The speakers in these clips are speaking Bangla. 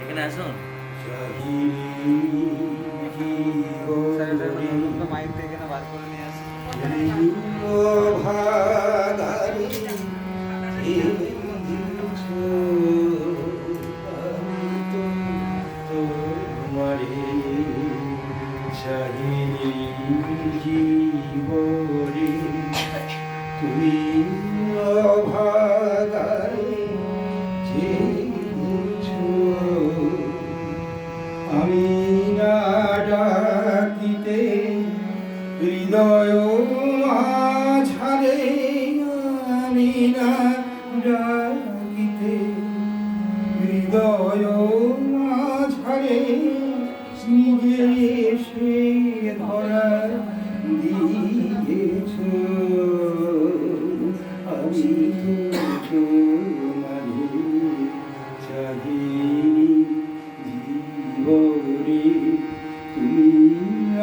এখানে আসুন মাইক থেকে না বার করে নিয়ে আসি তুমি অভাগারে আমি না ডাকিতে হৃদয় মাঝারে আমি না ডাকিতে হৃদয় মাঝারে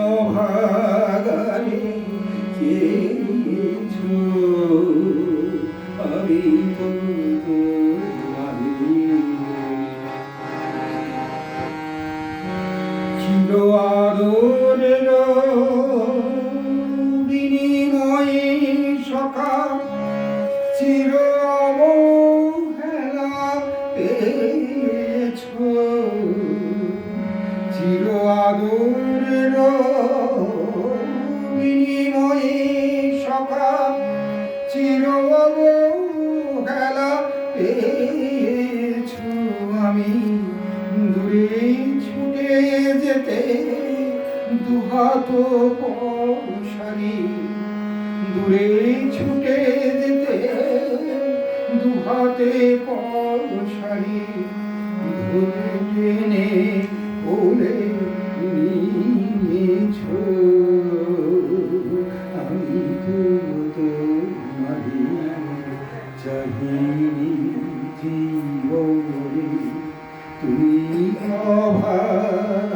অভাগারে আদরের বিনিময়ে সকাল চির দুহাত পশারি দূরে ছুটে যেতে দুহাতে পশারি ধরে টেনে ওলে নিয়েছ, আমি তো তোমারি তুমি অভাগারে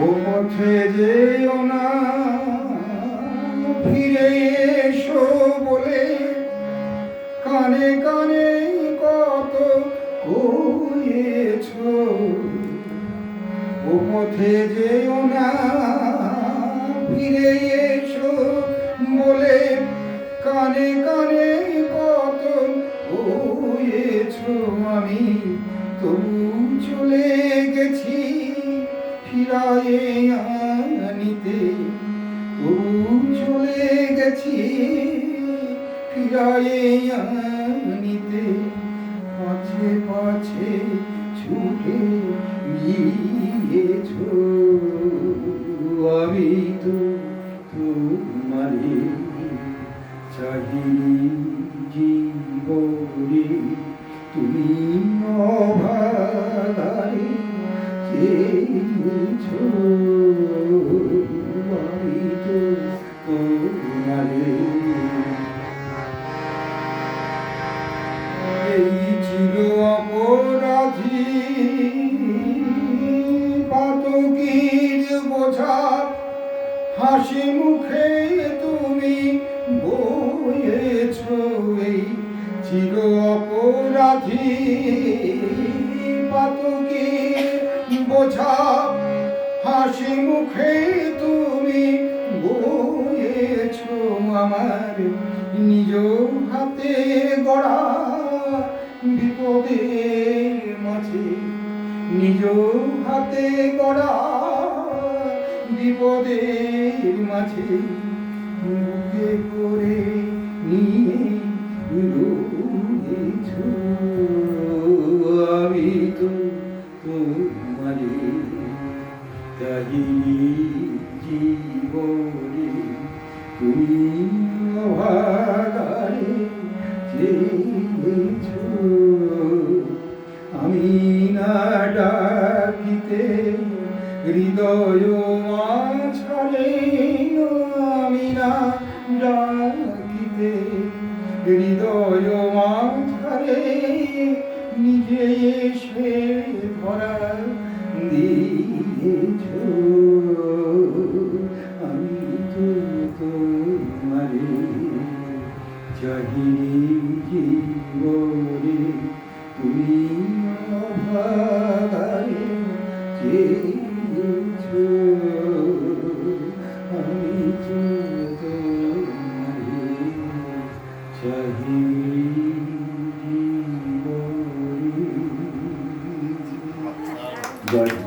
ও যেও না ফিরে এসো। বলে কানে কানে কত কয়েছ ও যেও না ফিরে বলে কানে কানে কত হয়েছ আমি তবু চলে গেছি ফিরায়ে আনিতে। তবু চলে গেছি ফিরায়ে আনিতে। পাছে পাছে ছুটে গিয়েছ। চাহিনি জীবনে তুমি অভাগারে চেয়েছ আমি তোমারে এই ছিল অপরাধী পাতকির বোঝা হাসি মুখে তুমি বয়েছ এই চির অপরাধী পাতকির বোঝা। হাসি মুখে তুমি বয়েছ আমার নিজ হাতে গড়া বিপদের মাঝে। নিজ হাতে গড়া বিপদের মাঝে বুকে করে নিয়ে রয়েছ। আমি তো তোমারে চাহিনি জীবনে, তুমি অভাগারে আমি না ডাকিতে হৃদয় মাঝারে আমি না ডাকিতে হৃদয় মাঝারে নিজে এসে ভরা দিয়েছ। আমি তো তোমারে চাহিনি জীবনে তুমি অভাগারে চেয়েছ চাহিনি জীবনে জয়